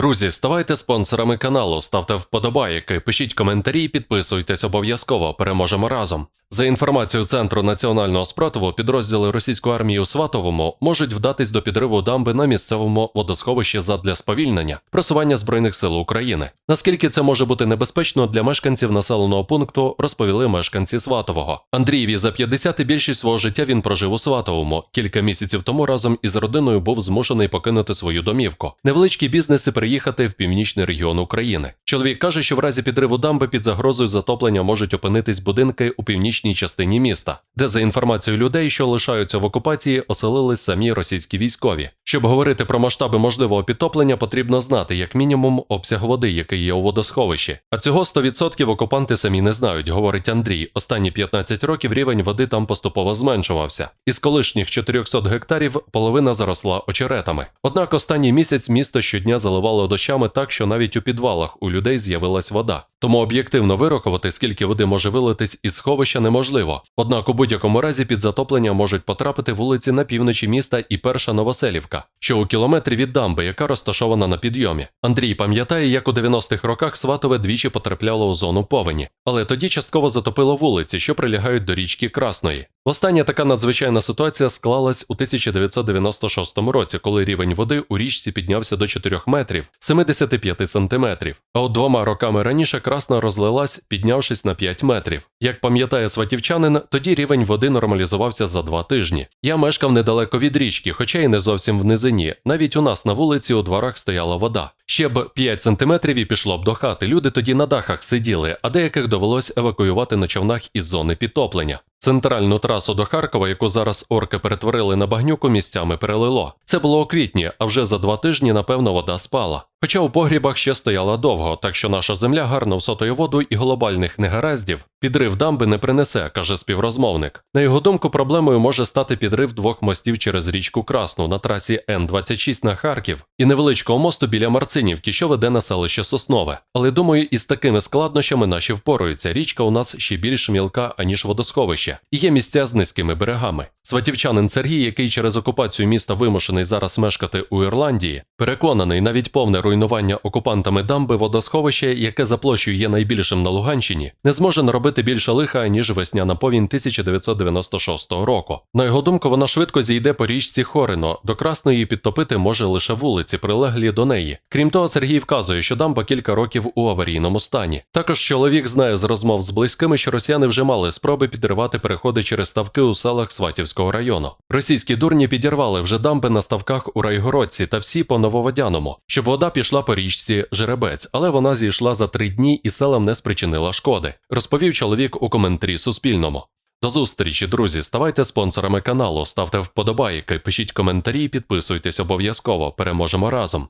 Друзі, ставайте спонсорами каналу, ставте вподобайки, пишіть коментарі, підписуйтесь обов'язково. Переможемо разом. За інформацією Центру національного спротиву, підрозділи російської армії у Сватовому можуть вдатись до підриву дамби на місцевому водосховищі задля сповільнення просування збройних сил України. Наскільки це може бути небезпечно для мешканців населеного пункту, розповіли мешканці Сватового. Андрієві за 50 і більшість свого життя він прожив у Сватовому. Кілька місяців тому разом із родиною був змушений покинути свою домівку. Невеличкий бізнес і переїхати в північний регіон України. Чоловік каже, що в разі підриву дамби під загрозою затоплення можуть опинитись будинки у північній частині міста, де за інформацією людей, що лишаються в окупації, оселились самі російські військові. Щоб говорити про масштаби можливого підтоплення, потрібно знати як мінімум обсяг води, який є у водосховищі. А цього 100% окупанти самі не знають, говорить Андрій. Останні 15 років рівень води там поступово зменшувався. Із колишніх 400 гектарів половина заросла очеретами. Однак останній місяць місто щодня заливало дощами так, що навіть у підвалах у людей з'явилась вода. Тому об'єктивно вирахувати, скільки води може вилитись із сховища, неможливо. Однак у будь-якому разі під затоплення можуть потрапити вулиці на півночі міста і перша Новоселівка, що у кілометрі від дамби, яка розташована на підйомі. Андрій пам'ятає, як у 90-х роках Сватове двічі потрапляло у зону повені, але тоді частково затопило вулиці, що прилягають до річки Красної. Остання така надзвичайна ситуація склалась у 1996 році, коли рівень води у річці піднявся до 4 метрів 75 сантиметрів. А от двома роками раніше красна розлилась, піднявшись на 5 метрів. Як пам'ятає сватівчанин, тоді рівень води нормалізувався за два тижні. Я мешкав недалеко від річки, хоча й не зовсім в низині. Навіть у нас на вулиці у дворах стояла вода. Ще б 5 сантиметрів і пішло б до хати. Люди тоді на дахах сиділи, а деяких довелось евакуювати на човнах із зони підтоплення. Центральну трасу до Харкова, яку зараз орки перетворили на багнюку, місцями перелило. Це було у квітні, а вже за два тижні, напевно, вода спала. Хоча у погрібах ще стояла довго, так що наша земля гарно всотує воду і глобальних негараздів підрив дамби не принесе, каже співрозмовник. На його думку, проблемою може стати підрив двох мостів через річку Красну на трасі Н-26 на Харків і невеличкого мосту біля Марцинівки, що веде на селище Соснове. Але думаю, із такими складнощами наші впораються. Річка у нас ще більш мілка, аніж водосховище, і є місця з низькими берегами. Сватівчанин Сергій, який через окупацію міста вимушений зараз мешкати у Ірландії, переконаний, навіть повне руйнування окупантами дамби водосховище, яке за площею є найбільшим на Луганщині, не зможе наробити більше лиха, ніж весняна повінь 1996 року. На його думку, вона швидко зійде по річці Хорино. До Красної підтопити може лише вулиці, прилеглі до неї. Крім того, Сергій вказує, що дамба кілька років у аварійному стані. Також чоловік знає з розмов з близькими, що росіяни вже мали спроби підривати переходи через ставки у селах Сватівського району. Російські дурні підірвали вже дамби на ставках у Райгородці та всі по Нововодяному, щоб вода пішла по річці Жеребець, але вона зійшла за три дні і селам не спричинила шкоди, розповів чоловік у коментарі Суспільному. До зустрічі, друзі. Ставайте спонсорами каналу, ставте вподобайки, пишіть коментарі, підписуйтесь обов'язково. Переможемо разом.